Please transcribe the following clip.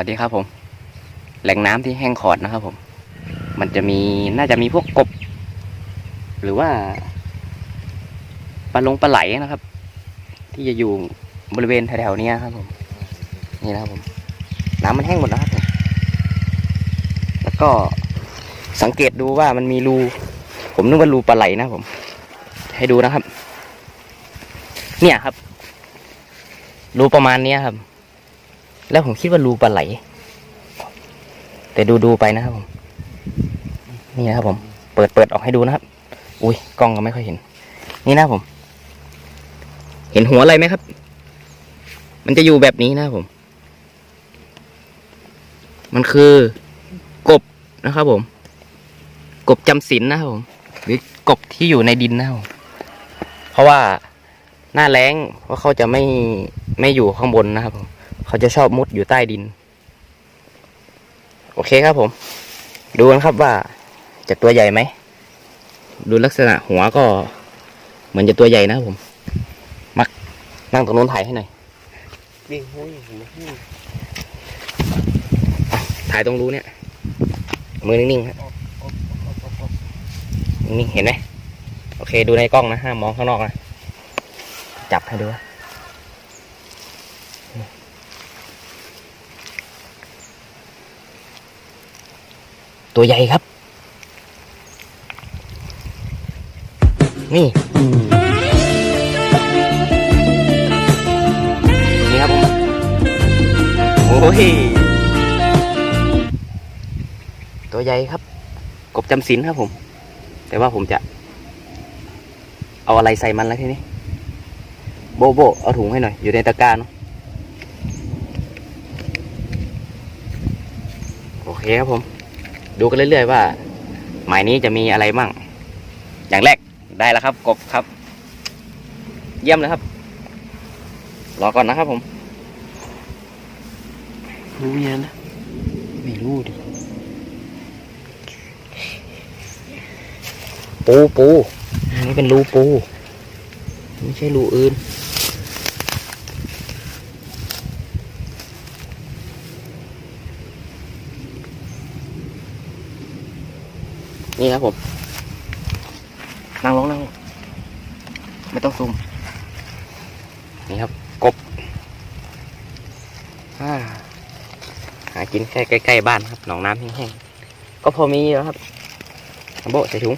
สวัสดีครับผม แหล่งน้ำที่แห้งขอดนะครับผม มันจะมีน่าจะมีพวกกบ หรือว่าปลาลงปลาไหลนะครับ ที่จะอยู่บริเวณแถวๆเนี้ยครับผมนี่นะครับผม น้ำมันแห้งหมดแล้วครับผมแล้วก็สังเกตดูว่ามันมีรูผมนึกว่ารูปลาไหลนะผม ให้ดูนะครับ เนี่ยครับรูประมาณเนี้ยครับ แล้วผมคิดว่ารูปลาไหล แต่ดูดูไปนะครับผมนี่นะครับผม เปิดเปิดออกให้ดูนะครับ อุ้ยกล้องก็ไม่ค่อยเห็น นี่นะครับผม เห็นหัวอะไรไหมครับ มันจะอยู่แบบนี้นะครับผม มันคือกบนะครับผม กบจำศีลนะครับผม หรือกบที่อยู่ในดินนะครับเพราะว่าหน้าแล้งเพราเขาจะไม่ไม่อยู่ข้างบนนะครับผม เขาจะชอบมุดอยู่ใต้ดิน โอเคครับผม ดูกันครับว่าจะตัวใหญ่ไหม ดูลักษณะหัวก็เหมือนจะตัวใหญ่นะครับผม มักนั่งตรงนู้นถ่ายให้หน่อยวิ่งหุ้ยหุ้ยถ่ายตรงรูเนี่ย มือนิ่งๆครับนิ่งๆเห็นไหมโอเค ดูในกล้องนะห้ามมองข้างนอกนะ จับให้ดู ตัวใหญ่ครับ นี่นี่ครับผมโอ้ยตัวใหญ่ครับ กบจำศีลครับผม แต่ว่าผมจะ เอาอะไรใส่มันแล้วทีนี้ โบโบเอาถุงให้หน่อย อยู่ในตะกร้าเนาะโอเคครับผม ดูกันเรื่อยๆว่า หมายนี้จะมีอะไรมั่งอย่างแรกได้แล้วครับ กบครับ เยี่ยมเลยครับ รอก่อนนะครับผมรู้เมียนะไม่รู้ดิปูปูอันนี้เป็นรูปู ไม่ใช่รูอื่น นี่ครับผมนั่งลงนั่งลงไม่ต้องซูมนี่ครับ กบอ่าหากินแค่ใกล้ๆบ้านครับหนองน้ำแห้งๆก็พอมีแล้วครับโบะใส่ถุง